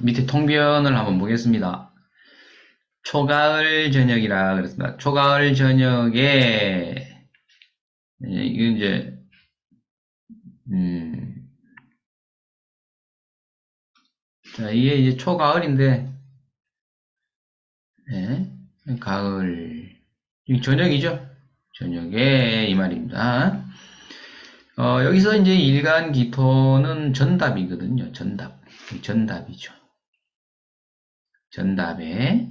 밑에 통변을 한번 보겠습니다. 초가을 저녁이라 그랬습니다. 초가을 저녁에 예, 이건 이제 음, 자 이게 이제 초가을인데 예, 가을 이 저녁이죠. 저녁에 이 말입니다. 어, 여기서 이제 일간 기토는 전답이거든요. 전답. 전답이죠. 전답에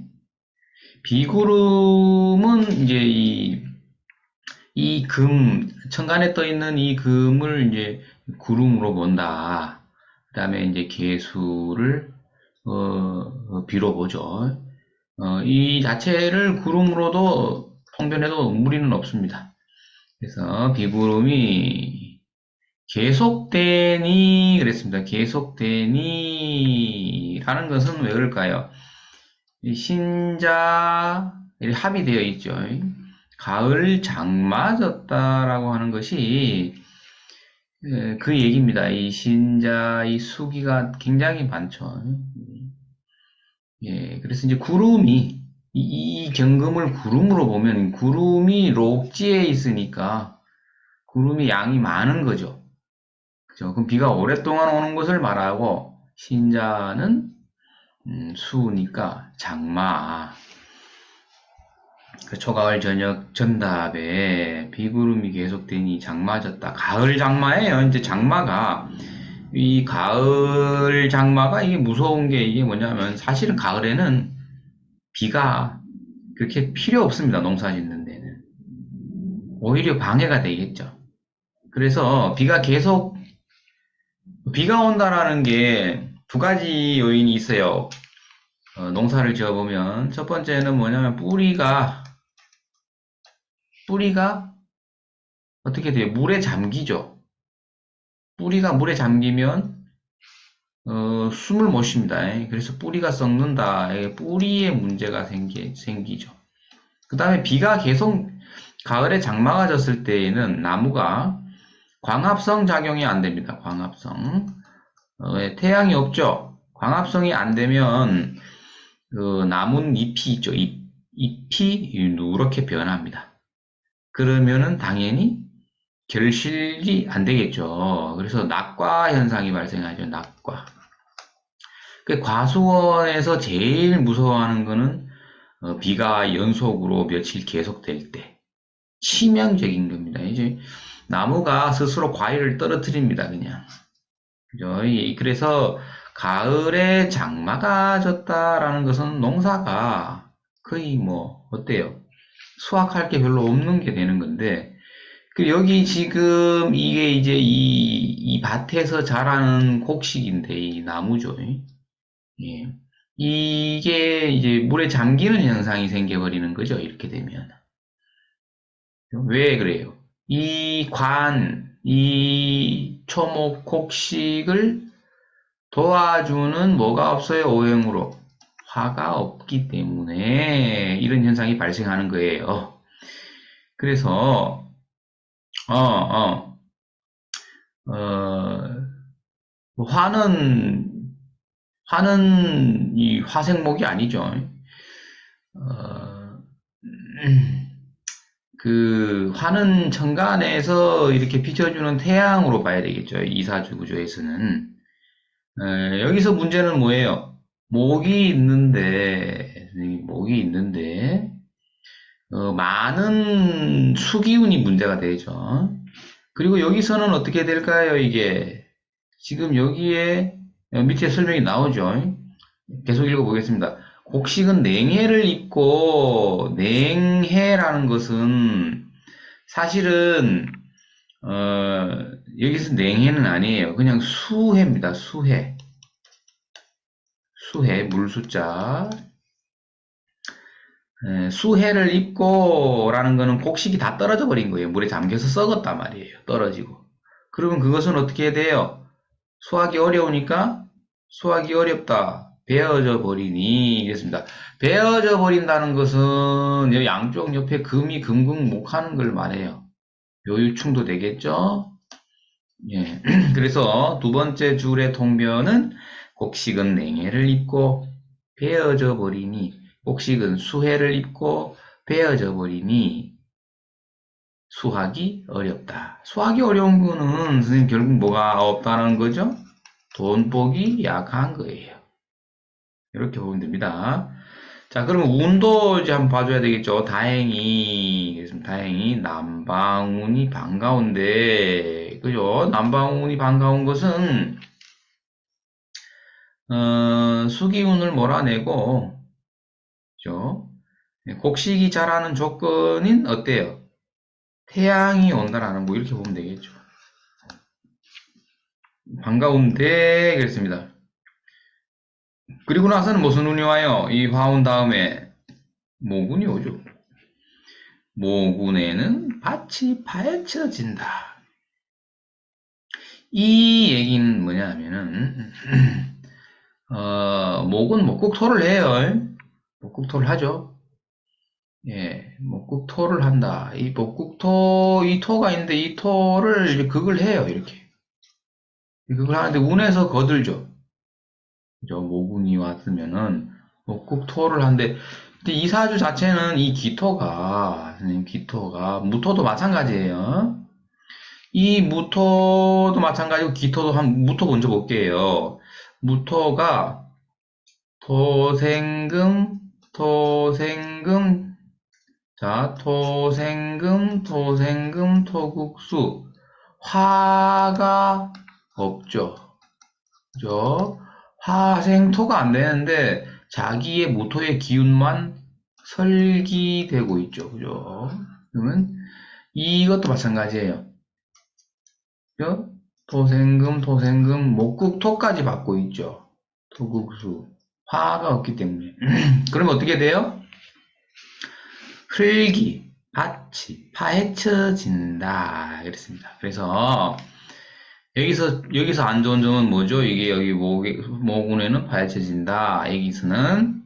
비구름은 이제 이, 이 금, 천간에 떠 있는 이 금을 이제 구름으로 본다. 그 다음에 이제 개수를, 어, 어, 비로 보죠. 어, 이 자체를 구름으로도 통변해도 무리는 없습니다. 그래서 비구름이 계속되니 그랬습니다. 계속되니 라는 것은 왜 그럴까요? 이 신자 이 합이 되어 있죠. 가을 장맞았다라고 하는 것이 에, 그 얘기입니다. 이 신자 이 수기가 굉장히 많죠. 예, 그래서 이제 구름이 이, 이 경금을 구름으로 보면 구름이 록지에 있으니까 구름이 양이 많은 거죠. 그죠? 그럼 비가 오랫동안 오는 것을 말하고 신자는 음, 수니까 장마. 그 초가을 저녁 전답에 비구름이 계속되니 장마졌다. 가을 장마예요. 이제 장마가 이 가을 장마가 이게 무서운 게 이게 뭐냐면 사실은 가을에는 비가 그렇게 필요 없습니다. 농사 짓는 데는. 오히려 방해가 되겠죠. 그래서 비가 계속 비가 온다라는 게 두 가지 요인이 있어요. 어, 농사를 지어보면 첫 번째는 뭐냐면 뿌리가 뿌리가 어떻게 돼요? 물에 잠기죠. 뿌리가 물에 잠기면 어, 숨을 못 쉽니다. 그래서 뿌리가 썩는다. 뿌리에 문제가 생기, 생기죠. 그 다음에 비가 계속 가을에 장마가 졌을 때에는 나무가 광합성 작용이 안 됩니다. 광합성. 어, 태양이 없죠. 광합성이 안 되면 그 남은 잎이 있죠. 잎, 잎이 누렇게 변합니다. 그러면은 당연히 결실이 안 되겠죠. 그래서 낙과 현상이 발생하죠. 낙과. 그 과수원에서 제일 무서워하는 거는 어, 비가 연속으로 며칠 계속될 때 치명적인 겁니다. 이제 나무가 스스로 과일을 떨어뜨립니다. 그냥. 그래서 가을에 장마가 졌다라는 것은 농사가 거의 뭐 어때요? 수확할 게 별로 없는 게 되는 건데 그 여기 지금 이게 이제 이, 이 밭에서 자라는 곡식인데 이 나무죠. 예. 이게 이제 물에 잠기는 현상이 생겨버리는 거죠. 이렇게 되면. 왜 그래요? 이 관, 이 초목 곡식을 도와주는 뭐가 없어요? 오행으로. 화가 없기 때문에 이런 현상이 발생하는 거예요. 그래서 어, 어, 어, 화는 화는 이 화생목이 아니죠. 어, 음, 그 화는 천간에서 이렇게 비춰주는 태양으로 봐야 되겠죠. 이사주 구조에서는 에, 여기서 문제는 뭐예요? 목이 있는데 목이 있는데 어, 많은 수기운이 문제가 되죠. 그리고 여기서는 어떻게 될까요? 이게 지금 여기에 밑에 설명이 나오죠. 계속 읽어보겠습니다. 곡식은 냉해를 입고 냉해라는 것은 사실은 어, 여기서 냉해는 아니에요. 그냥 수해입니다. 수해. 수해 물수자. 에, 수해를 입고 라는 것은 곡식이 다 떨어져 버린 거예요. 물에 잠겨서 썩었단 말이에요. 떨어지고. 그러면 그것은 어떻게 돼요? 수하기 어려우니까 수하기 어렵다. 베어져 버리니 이랬습니다. 베어져 버린다는 것은 양쪽 옆에 금이 금극목하는 걸 말해요. 요유충도 되겠죠? 예. 그래서 두 번째 줄의 통변은 곡식은 냉해를 입고 베어져 버리니 곡식은 수해를 입고 베어져 버리니 수학이 어렵다. 수학이 어려운 거는 선생님 결국 뭐가 없다는 거죠? 돈복이 약한 거예요. 이렇게 보면 됩니다. 자, 그러면 운도 이제 한번 봐줘야 되겠죠. 다행히, 다행히 남방운이 반가운데, 그죠? 남방운이 반가운 것은, 어, 수기운을 몰아내고, 그죠? 곡식이 자라는 조건인 어때요? 태양이 온다라는 거 이렇게 보면 되겠죠. 반가운데 그랬습니다. 그리고 나서는 무슨 운이 와요? 이 화운 다음에 모군이 오죠. 모군에는 밭이 파헤쳐진다. 이 얘기는 뭐냐면은 어, 목은 목국토를 해요. 목국토를 하죠. 예, 목국토를 한다. 이 목국토, 이 토가 있는데 이 토를 극을 해요. 이렇게. 그걸 하는데 운에서 거들죠. 그죠? 모군이 왔으면은 목국토를 하는데 근데 이 사주 자체는 이 기토가 선생님 기토가 무토도 마찬가지예요. 이 무토도 마찬가지고 기토도 한 무토 먼저 볼게요. 무토가 토생금 토생금 자 토생금 토생금 토국수 화가 없죠. 그죠? 화생토가 안 되는데 자기의 무토의 기운만 설기되고 있죠. 그죠? 그러면 이것도 마찬가지예요. 그죠? 토생금, 토생금, 목국토까지 받고 있죠. 토국수. 화가 없기 때문에. 그러면 어떻게 돼요? 흙이, 밭이 파헤쳐진다. 그랬습니다. 그래서 여기서 여기서 안 좋은 점은 뭐죠? 이게 여기 목 모군에는 파헤쳐진다. 여기서는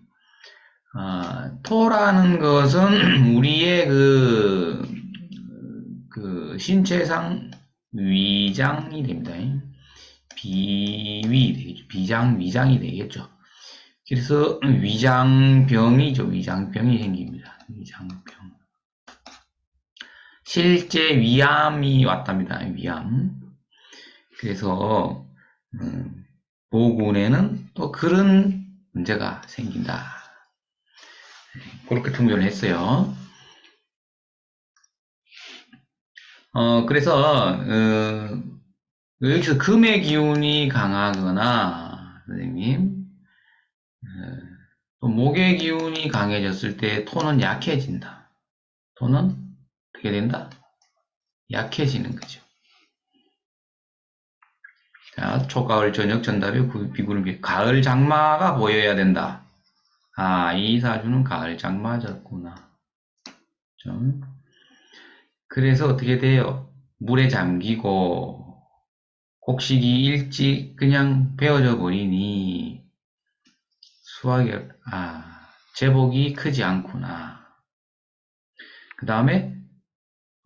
아, 토라는 것은 우리의 그, 그 신체상 위장이 됩니다. 비위 되겠죠. 비장 위장이 되겠죠. 그래서 위장병이죠. 위장병이 생깁니다. 위장병. 실제 위암이 왔답니다. 위암. 그래서 음, 보군에는 또 그런 문제가 생긴다. 그렇게 통변을 했어요. 어, 그래서 어, 여기서 금의 기운이 강하거나 선생님 어, 또 목의 기운이 강해졌을 때 토는 약해진다. 토는 어떻게 된다? 약해지는 거죠. 자, 초가을 저녁 전달에 비구름비 가을 장마가 보여야 된다. 아, 이 사주는 가을 장마졌구나. 좀. 그래서 어떻게 돼요? 물에 잠기고 곡식이 일찍 그냥 베어져 버리니 수확이 아 제복이 크지 않구나. 그 다음에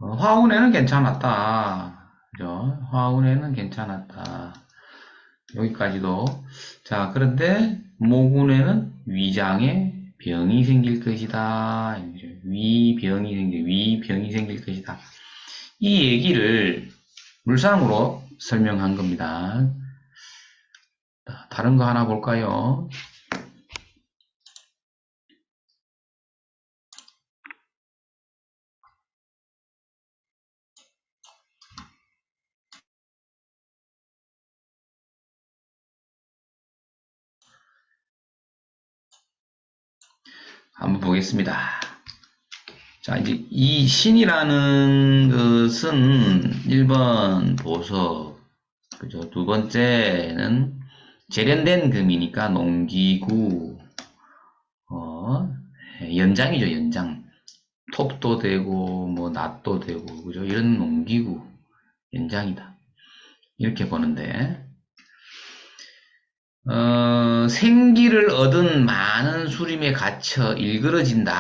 어, 화운에는 괜찮았다. 그죠? 화운에는 괜찮았다. 여기까지도. 자, 그런데 모군에는 위장에 병이 생길 것이다. 위병이 생길, 위병이 생길 것이다. 이 얘기를 물상으로 설명한 겁니다. 다른 거 하나 볼까요? 한번 보겠습니다. 자, 이제 이 신이라는 것은 1번 보석, 그죠? 두 번째는 재련된 금이니까 농기구, 어, 연장이죠, 연장. 톱도 되고, 뭐, 낫도 되고, 그죠? 이런 농기구, 연장이다. 이렇게 보는데, 어, 생기를 얻은 많은 수림에 갇혀 일그러진다.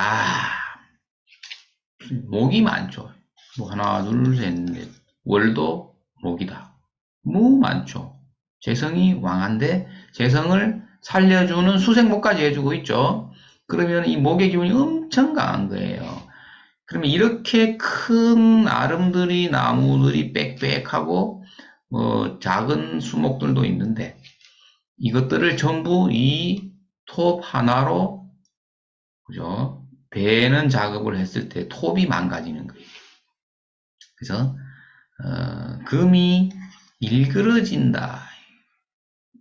목이 많죠. 뭐 하나, 둘, 셋, 넷. 월도 목이다. 무 많죠. 재성이 왕한데 재성을 살려주는 수생목까지 해주고 있죠. 그러면 이 목의 기운이 엄청 강한 거예요. 그러면 이렇게 큰 아름드리 나무들이 빽빽하고 뭐 작은 수목들도 있는데 이것들을 전부 이 톱 하나로 그죠? 베는 작업을 했을 때 톱이 망가지는 거예요. 그래서 어, 금이 일그러진다.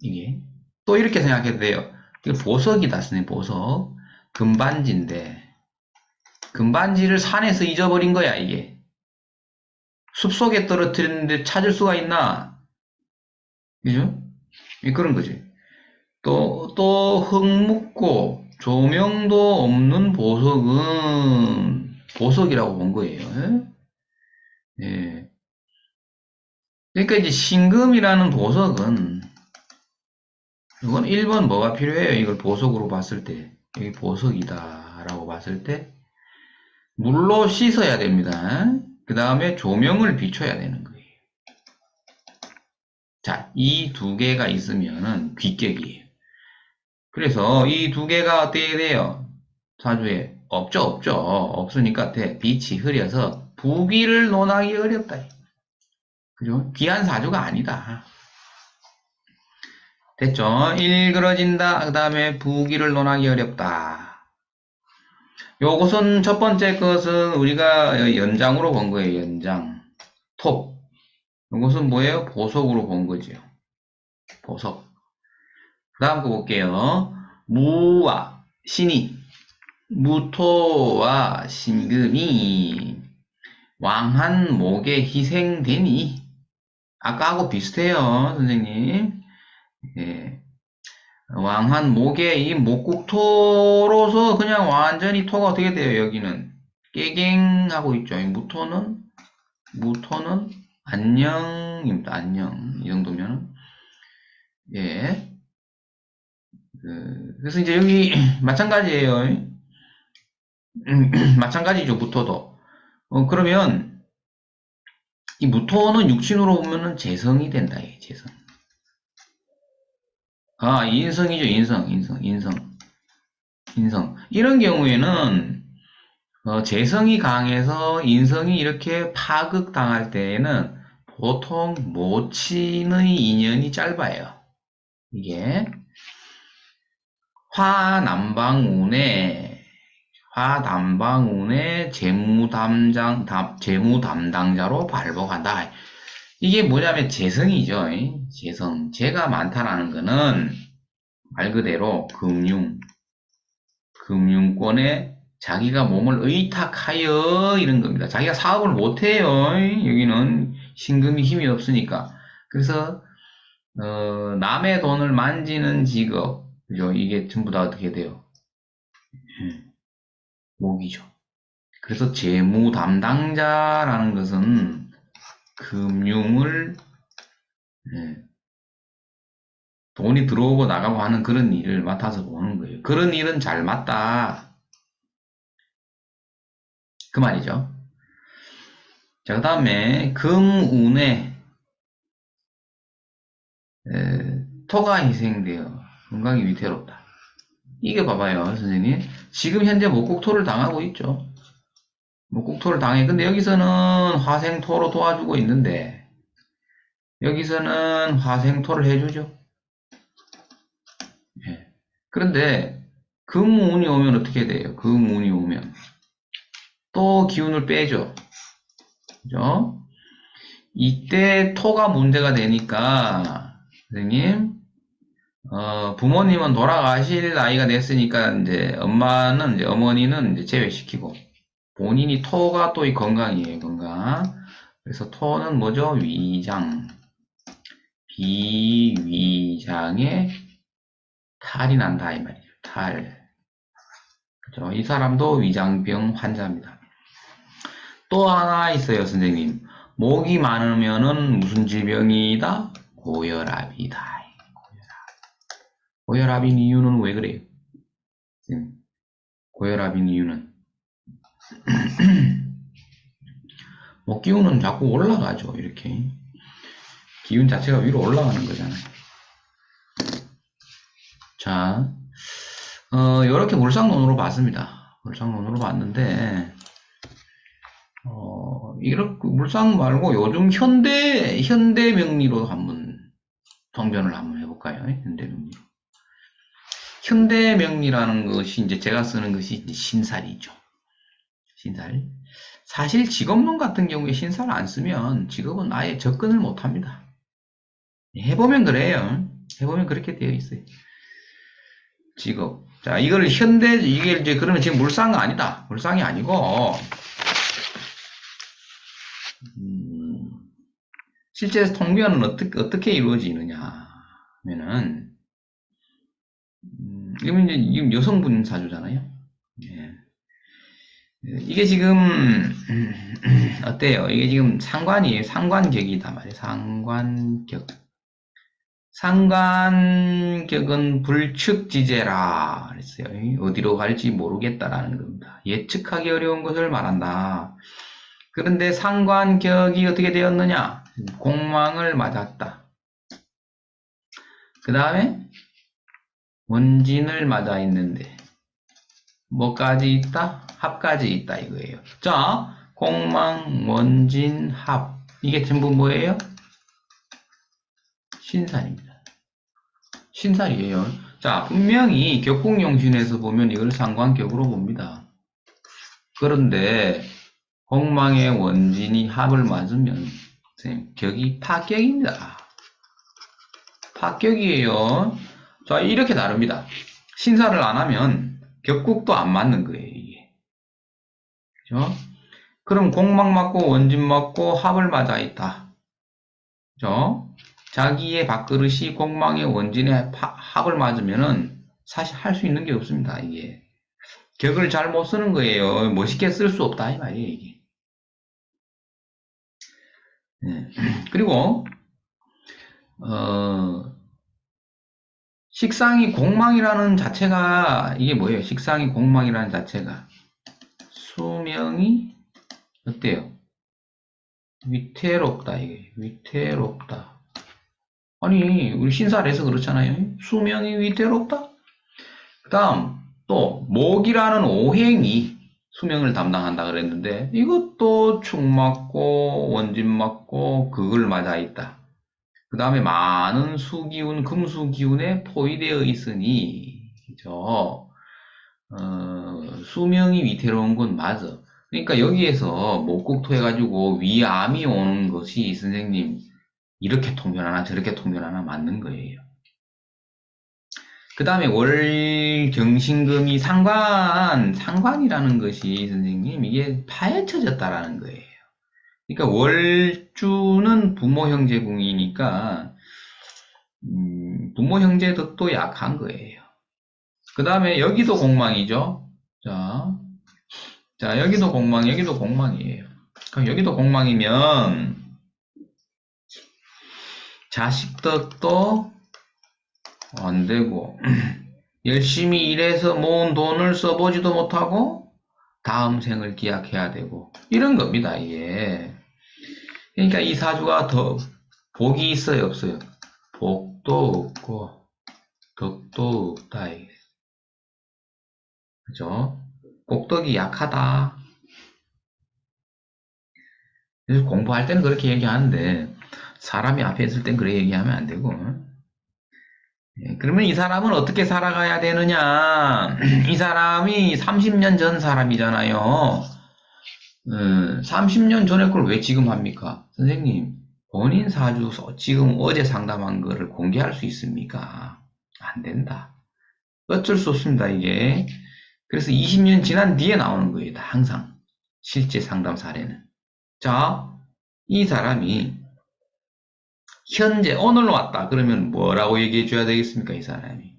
이게 또 이렇게 생각해도 돼요. 보석이다, 선생님 보석. 금반지인데 금반지를 산에서 잊어버린 거야 이게. 숲속에 떨어뜨렸는데 찾을 수가 있나? 그죠? 이 그런 거지. 또, 또, 흙 묻고, 조명도 없는 보석은 보석이라고 본 거예요. 예. 그러니까 이제 신금이라는 보석은, 이건 1번 뭐가 필요해요? 이걸 보석으로 봤을 때. 여기 보석이다. 라고 봤을 때, 물로 씻어야 됩니다. 그 다음에 조명을 비춰야 되는 거예요. 자, 이 두 개가 있으면은 귀격이에요. 그래서 이 두 개가 어떻게 돼요? 사주에 없죠, 없죠. 없으니까 돼. 빛이 흐려서 부귀를 논하기 어렵다. 그죠? 귀한 사주가 아니다. 됐죠? 일그러진다. 그 다음에 부귀를 논하기 어렵다. 요것은 첫 번째 것은 우리가 연장으로 본 거예요. 연장. 톱. 요것은 뭐예요? 보석으로 본 거죠. 보석. 그 다음 거 볼게요. 무와 신이, 무토와 신금이 왕한 목에 희생되니, 아까하고 비슷해요, 선생님. 예. 왕한 목에 이 목국토로서 그냥 완전히 토가 어떻게 돼요, 여기는? 깨갱하고 있죠. 이 무토는, 무토는 안녕입니다, 안녕. 이 정도면. 예. 그, 그래서 이제 여기 마찬가지예요. 음, 마찬가지죠, 무토도. 어, 그러면 이 무토는 육신으로 보면은 재성이 된다, 이 재성. 아, 인성이죠, 인성, 인성, 인성, 인성. 이런 경우에는 어, 재성이 강해서 인성이 이렇게 파극당할 때에는 보통 모친의 인연이 짧아요. 이게 화남방운의 화남방운의 재무담장 담- 재무담당자로 발복한다. 이게 뭐냐면 재성이죠. 재성. 재가 많다라는 거는 말 그대로 금융, 금융권에 자기가 몸을 의탁하여 이런 겁니다. 자기가 사업을 못해요. 여기는 신금이 힘이 없으니까. 그래서 어, 남의 돈을 만지는 직업, 그죠? 이게 전부 다 어떻게 돼요? 예, 목이죠. 그래서 재무 담당자라는 것은 금융을 예, 돈이 들어오고 나가고 하는 그런 일을 맡아서 보는 거예요. 그런 일은 잘 맞다. 그 말이죠. 자, 그 다음에 금운에 에, 토가 희생되어 건강이 위태롭다. 이게 봐봐요, 선생님. 지금 현재 목국토를 당하고 있죠. 목국토를 당해. 근데 여기서는 화생토로 도와주고 있는데, 여기서는 화생토를 해주죠. 예. 그런데 금운이 오면 어떻게 돼요? 금운이 오면 또 기운을 빼죠. 그죠? 이때 토가 문제가 되니까 선생님, 어, 부모님은 돌아가실 나이가 됐으니까, 이제, 엄마는, 이제, 어머니는 이제 제외시키고, 본인이 토가 또 이 건강이에요, 건강. 그래서 토는 뭐죠? 위장. 비위장에 탈이 난다, 이 말이죠. 탈. 그죠? 이 사람도 위장병 환자입니다. 또 하나 있어요, 선생님. 목이 많으면은 무슨 질병이다? 고혈압이다. 고혈압. 인 이유는 왜 그래요? 고혈압인 이유는 목 기운은 자꾸 올라가죠. 이렇게 기운 자체가 위로 올라가는 거잖아요. 자, 어, 이렇게 물상론으로 봤습니다. 물상론으로 봤는데, 어, 이렇게 물상 말고 요즘 현대, 현대 명리로 한번 통변을 한번 해볼까요? 현대 명리로. 현대 명리라는 것이 이제 제가 쓰는 것이 신살이죠. 신살. 사실 직업론 같은 경우에 신사를 안 쓰면 직업은 아예 접근을 못 합니다. 해보면 그래요. 해보면 그렇게 되어 있어요. 직업. 자, 이걸 현대, 이게 이제 그러면 지금 물상 아니다. 물상이 아니고, 음, 실제 통변은 어떻게, 어떻게 이루어지느냐 하면은, 음, 이건 이제 여성분 사주잖아요. 예. 이게 지금 어때요? 이게 지금 상관이에요. 상관격이다 말이에요. 상관격. 상관격은 불측지제라 그랬어요. 어디로 갈지 모르겠다라는 겁니다. 예측하기 어려운 것을 말한다. 그런데 상관격이 어떻게 되었느냐? 공망을 맞았다. 그 다음에 원진을 맞아 있는데 뭐까지 있다? 합까지 있다 이거예요. 자, 공망, 원진, 합. 이게 전부 뭐예요? 신살입니다. 신살이에요. 자, 분명히 격국용신에서 보면 이걸 상관격으로 봅니다. 그런데 공망의 원진이 합을 맞으면 선생님, 격이 파격입니다. 파격이에요. 자, 이렇게 다릅니다. 신사를 안 하면 격국도 안 맞는 거예요, 이게. 그죠? 그럼 공망 맞고 원진 맞고 합을 맞아 있다. 그죠? 자기의 밥그릇이 공망의 원진의 파- 합을 맞으면은 사실 할 수 있는 게 없습니다, 이게. 격을 잘 못 쓰는 거예요. 멋있게 쓸 수 없다, 이 말이에요, 이게. 네. 그리고, 어, 식상이 공망이라는 자체가, 이게 뭐예요? 식상이 공망이라는 자체가. 수명이, 어때요? 위태롭다, 이게. 위태롭다. 아니, 우리 신사에서 그렇잖아요. 수명이 위태롭다? 그 다음, 또, 목이라는 오행이 수명을 담당한다 그랬는데, 이것도 축 맞고, 원진 맞고, 극을 맞아 있다. 그 다음에 많은 수기운, 금수기운에 포위되어 있으니, 그죠? 어, 수명이 위태로운 건 맞아. 그러니까 여기에서 목국토 해가지고 위암이 오는 것이 선생님, 이렇게 통변하나 저렇게 통변하나 맞는 거예요. 그 다음에 월경신금이 상관, 상관이라는 것이 선생님, 이게 파헤쳐졌다라는 거예요. 그러니까 월주는 부모 형제 궁이니까, 음, 부모 형제 덕도 약한 거예요. 그 다음에 여기도 공망이죠. 자, 자, 여기도 공망, 여기도 공망이에요. 그럼 여기도 공망이면, 자식 덕도 안 되고, 열심히 일해서 모은 돈을 써보지도 못하고, 다음 생을 기약해야 되고, 이런 겁니다, 이게. 그러니까 이 사주가 더, 복이 있어요, 없어요? 복도 없고, 덕도 없다. 그죠? 꼭덕이 약하다. 그래서 공부할 때는 그렇게 얘기하는데, 사람이 앞에 있을 땐 그렇게 얘기하면 안 되고. 예, 그러면 이 사람은 어떻게 살아가야 되느냐? 이 사람이 30년 전 사람이잖아요. 음, 30년 전에 걸왜 지금 합니까? 선생님, 본인 사주 지금 어제 상담한 거를 공개할 수 있습니까? 안 된다. 어쩔 수 없습니다, 이게. 그래서 20년 지난 뒤에 나오는 거예요, 다 항상. 실제 상담 사례는. 자, 이 사람이 현재 오늘 왔다 그러면 뭐라고 얘기해 줘야 되겠습니까 이 사람이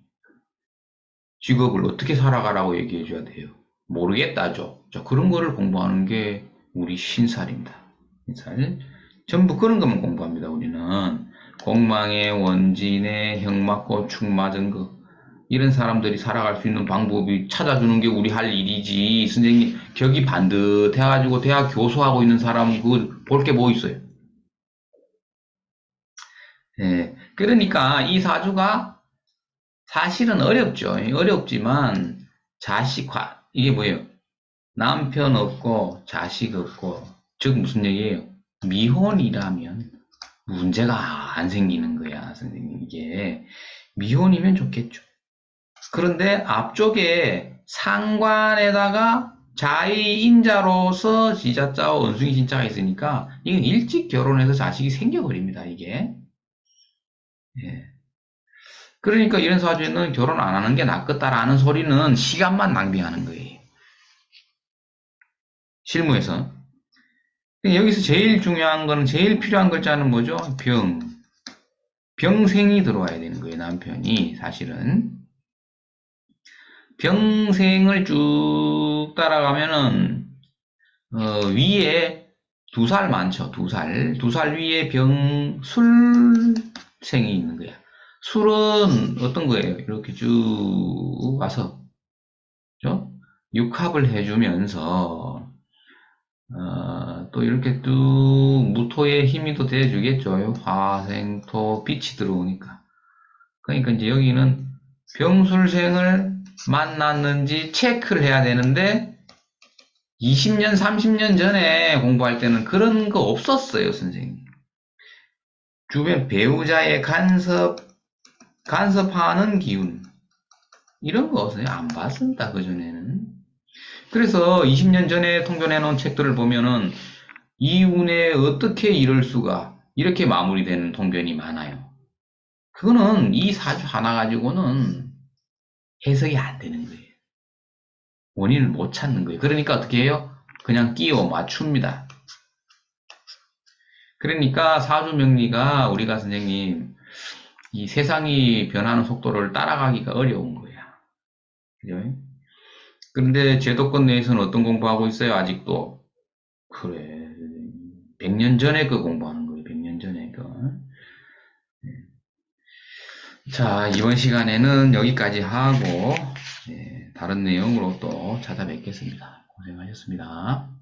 직업을 어떻게 살아가라고 얘기해 줘야 돼요 모르겠다죠 자 그런 거를 공부하는 게 우리 신살입니다. 신살. 전부 그런 것만 공부합니다 우리는. 공망의 원진의 형 맞고 축 맞은 거. 이런 사람들이 살아갈 수 있는 방법이 찾아주는 게 우리 할 일이지. 선생님 격이 반듯해가지고 대학 교수하고 있는 사람 그 볼 게 뭐 있어요? 예, 그러니까 이 사주가 사실은 어렵죠. 어렵지만 자식화 이게 뭐예요? 남편 없고 자식 없고 즉 무슨 얘기예요? 미혼이라면 문제가 안 생기는 거야, 선생님. 이게 미혼이면 좋겠죠. 그런데 앞쪽에 상관에다가 자의인자로서 지자자와 원숭이 진자가 있으니까 이건 일찍 결혼해서 자식이 생겨버립니다, 이게. 예. 그러니까 이런 사주에는 결혼 안 하는 게 낫겠다라는 소리는 시간만 낭비하는 거예요. 실무에서. 여기서 제일 중요한 거는 제일 필요한 글자는 뭐죠? 병. 병생이 들어와야 되는 거예요, 남편이. 사실은. 병생을 쭉 따라가면은, 어, 위에 두 살 많죠, 두 살. 두 살 위에 병, 술생이 있는 거야. 술은 어떤 거예요? 이렇게 쭉 와서, 그죠? 육합을 해주면서, 어, 또 이렇게 뚝 무토의 힘이 또 돼주겠죠. 화생토 빛이 들어오니까. 그러니까 이제 여기는 병술생을 만났는지 체크를 해야 되는데 20년, 30년 전에 공부할 때는 그런 거 없었어요, 선생님. 주변 배우자의 간섭, 간섭하는 기운. 이런 거 없어요. 안 봤습니다, 그전에는. 그래서 20년 전에 통변해 놓은 책들을 보면은 이 운에 어떻게 이럴 수가 이렇게 마무리되는 통변이 많아요. 그거는 이 사주 하나 가지고는 해석이 안 되는 거예요. 원인을 못 찾는 거예요. 그러니까 어떻게 해요? 그냥 끼워 맞춥니다. 그러니까 사주 명리가 우리가 선생님 이 세상이 변하는 속도를 따라가기가 어려운 거야. 그죠? 그런데 제도권 내에서는 어떤 공부하고 있어요? 아직도 그래 100년 전에 그 공부하는 거예요. 100년 전에 그. 네. 자 이번 시간에는 여기까지 하고 네, 다른 내용으로 또 찾아뵙겠습니다. 고생하셨습니다.